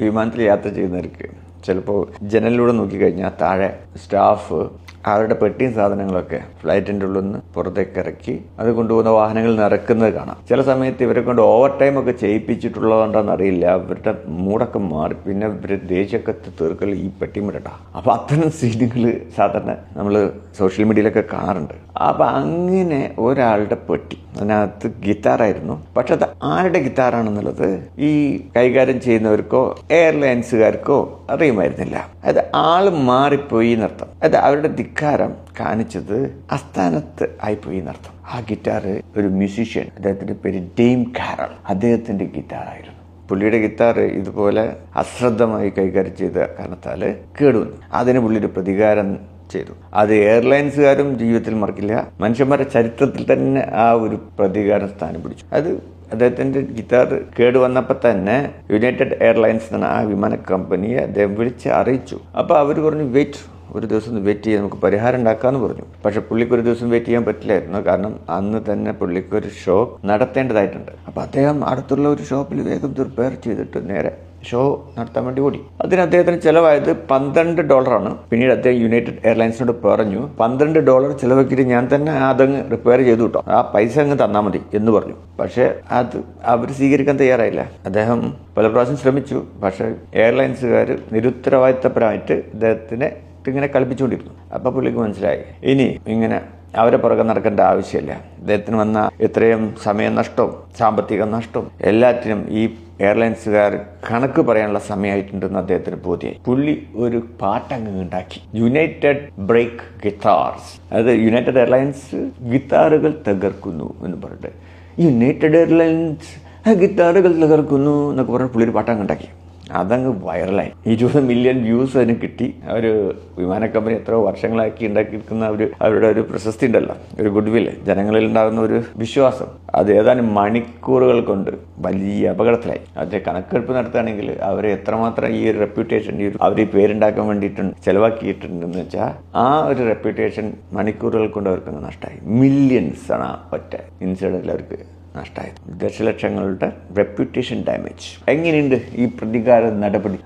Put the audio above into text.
വിമാനത്തിൽ യാത്ര ചെയ്യുന്നവർക്ക് ചിലപ്പോൾ ജനലിലൂടെ നോക്കിക്കഴിഞ്ഞാൽ താഴെ സ്റ്റാഫ് അവരുടെ പെട്ടിയും സാധനങ്ങളൊക്കെ ഫ്ലൈറ്റിന്റെ ഉള്ളിൽ നിന്ന് പുറത്തേക്ക് ഇറക്കി അത് കൊണ്ടുപോകുന്ന വാഹനങ്ങൾ നിറക്കുന്നത് കാണാം. ചില സമയത്ത് ഇവരെ കൊണ്ട് ഓവർ ടൈം ഒക്കെ ചെയ്യിപ്പിച്ചിട്ടുള്ളതുകൊണ്ടാണെന്ന് അറിയില്ല. അവരുടെ മൂടൊക്കെ മാറി. പിന്നെ ഇവർ ദേഷ്യമൊക്കെ തീർക്കൽ ഈ പെട്ടി പെട്ടിമിടട്ടാ. അപ്പോൾ അത്തരം സീനുകൾ സാധാരണ നമ്മൾ സോഷ്യൽ മീഡിയയിലൊക്കെ കാണാറുണ്ട്. അപ്പം അങ്ങനെ ഒരാളുടെ പെട്ടി അതിനകത്ത് ഗിറ്റാറായിരുന്നു. പക്ഷെ അത് ആരുടെ ഗിറ്റാറാണെന്നുള്ളത് ഈ കൈകാര്യം ചെയ്യുന്നവർക്കോ എയർലൈൻസുകാർക്കോ അറിയുമായിരുന്നില്ല. അത് ആൾ മാറിപ്പോയി എന്നർത്ഥം. അത് അവരുടെ ധിക്കാരം കാണിച്ചത് അസ്ഥാനത്ത് ആയിപ്പോയി എന്നർത്ഥം. ആ ഗിറ്റാർ ഒരു മ്യൂസീഷ്യൻ അദ്ദേഹത്തിന്റെ പേര് ഡെയിം കാരൾ. അദ്ദേഹത്തിന്റെ ഗിറ്റാറായിരുന്നു. പുള്ളിയുടെ ഗിത്താർ ഇതുപോലെ അശ്രദ്ധമായി കൈകാര്യം ചെയ്ത കാരണത്താൽ കേടുവന്നു. അതിന് പുള്ളിയുടെ പ്രതികാരം ചെയ്തു. അത് എയർലൈൻസുകാരും ജീവിതത്തിൽ മറക്കില്ല. മനുഷ്യന്മാരുടെ ചരിത്രത്തിൽ തന്നെ ആ ഒരു പ്രതികാരം സ്ഥാനം പിടിച്ചു. അത് അദ്ദേഹത്തിന്റെ ഗിറ്റാർ കേടുവന്നപ്പോൾ തന്നെ യുണൈറ്റഡ് എയർലൈൻസ് എന്ന ആ വിമാന കമ്പനിയെ അദ്ദേഹം വിളിച്ച് അറിയിച്ചു. അപ്പോൾ അവർ പറഞ്ഞു വെയിറ്റ് ഒരു ദിവസം വെയിറ്റ് ചെയ്യാൻ നമുക്ക് പരിഹാരം ഉണ്ടാക്കാമെന്ന് പറഞ്ഞു. പക്ഷെ പുള്ളിക്ക് ഒരു ദിവസം വെയിറ്റ് ചെയ്യാൻ പറ്റില്ലായിരുന്നു. കാരണം അന്ന് തന്നെ പുള്ളിക്ക് ഒരു ഷോ നടത്തേണ്ടതായിട്ടുണ്ട്. അപ്പോൾ അദ്ദേഹം അടുത്തുള്ള ഒരു ഷോപ്പിൽ വേഗം റിപ്പയർ ചെയ്തിട്ട് നേരെ ഷോ നടത്താൻ വേണ്ടി ഓടി. അതിന് അദ്ദേഹത്തിന് ചിലവായത് പന്ത്രണ്ട് ഡോളറാണ്. പിന്നീട് അദ്ദേഹം യുണൈറ്റഡ് എയർലൈൻസിനോട് പറഞ്ഞു പന്ത്രണ്ട് ഡോളർ ചിലവാക്കിയിട്ട് ഞാൻ തന്നെ അതങ്ങ് റിപ്പയർ ചെയ്തു കിട്ടോ ആ പൈസ അങ്ങ് തന്നാൽ മതി എന്ന് പറഞ്ഞു. പക്ഷേ അത് അവർ സ്വീകരിക്കാൻ തയ്യാറായില്ല. അദ്ദേഹം പല പ്രാവശ്യം ശ്രമിച്ചു. പക്ഷേ എയർലൈൻസുകാർ നിരുത്തരവാദിത്തപരമായിട്ട് അദ്ദേഹത്തിനെ ഇങ്ങനെ കളിപ്പിച്ചുകൊണ്ടിരുന്നു. അപ്പോൾ പുള്ളിക്ക് മനസ്സിലായി. ഇനി ഇങ്ങനെ അവരെ പുറകെ നടക്കേണ്ട ആവശ്യമില്ല. അദ്ദേഹത്തിന് വന്ന ഇത്രയും സമയനഷ്ടവും സാമ്പത്തിക നഷ്ടവും എല്ലാറ്റിനും ഈ എയർലൈൻസുകാർ കണക്ക് പറയാനുള്ള സമയമായിട്ടുണ്ടെന്ന് അദ്ദേഹത്തിന് ബോധ്യമായി പുള്ളി ഒരു പാട്ടങ്ങ് ഉണ്ടാക്കി. യുണൈറ്റഡ് ബ്രേക്ക് ഗിത്താർസ് അതായത് യുണൈറ്റഡ് എയർലൈൻസ് ഗിത്താറുകൾ തകർക്കുന്നു എന്ന് പറഞ്ഞിട്ട്. യുണൈറ്റഡ് എയർലൈൻസ് ഗിത്താറുകൾ തകർക്കുന്നു എന്നൊക്കെ പറഞ്ഞ് പുള്ളി ഒരു പാട്ടങ്ങ് ഉണ്ടാക്കി. അതങ്ങ് വൈറലായി ഇരുപത് മില്യൺ വ്യൂസ് അതിന് കിട്ടി. ഒരു വിമാന കമ്പനി എത്രയോ വർഷങ്ങളാക്കി ഉണ്ടാക്കിയിരിക്കുന്ന ഒരു അവരുടെ ഒരു പ്രശസ്തി ഉണ്ടല്ലോ. ഒരു ഗുഡ് വില്ല് ജനങ്ങളിൽ ഉണ്ടാകുന്ന ഒരു വിശ്വാസം. അത് ഏതാനും മണിക്കൂറുകൾ കൊണ്ട് വലിയ അപകടത്തിലായി. അതിന്റെ കണക്കെടുപ്പ് നടത്തുകയാണെങ്കിൽ അവർ എത്രമാത്രം ഈ ഒരു റെപ്യൂട്ടേഷൻ ഈ അവർ ഈ പേരുണ്ടാക്കാൻ വേണ്ടിയിട്ട് ചെലവാക്കിയിട്ടുണ്ടെന്ന് വെച്ചാൽ ആ ഒരു റെപ്യൂട്ടേഷൻ മണിക്കൂറുകൾ കൊണ്ട് അവർക്ക് നഷ്ടമായി മില്യൺസ് ആണ് ഒറ്റ ഇൻസിഡന്റിൽ അവർക്ക്. നഷ്ടമായത് ദശലക്ഷങ്ങളുടെ റെപ്യൂട്ടേഷൻ ഡാമേജ് എങ്ങനെയുണ്ട് ഈ പ്രതികാര നടപടി?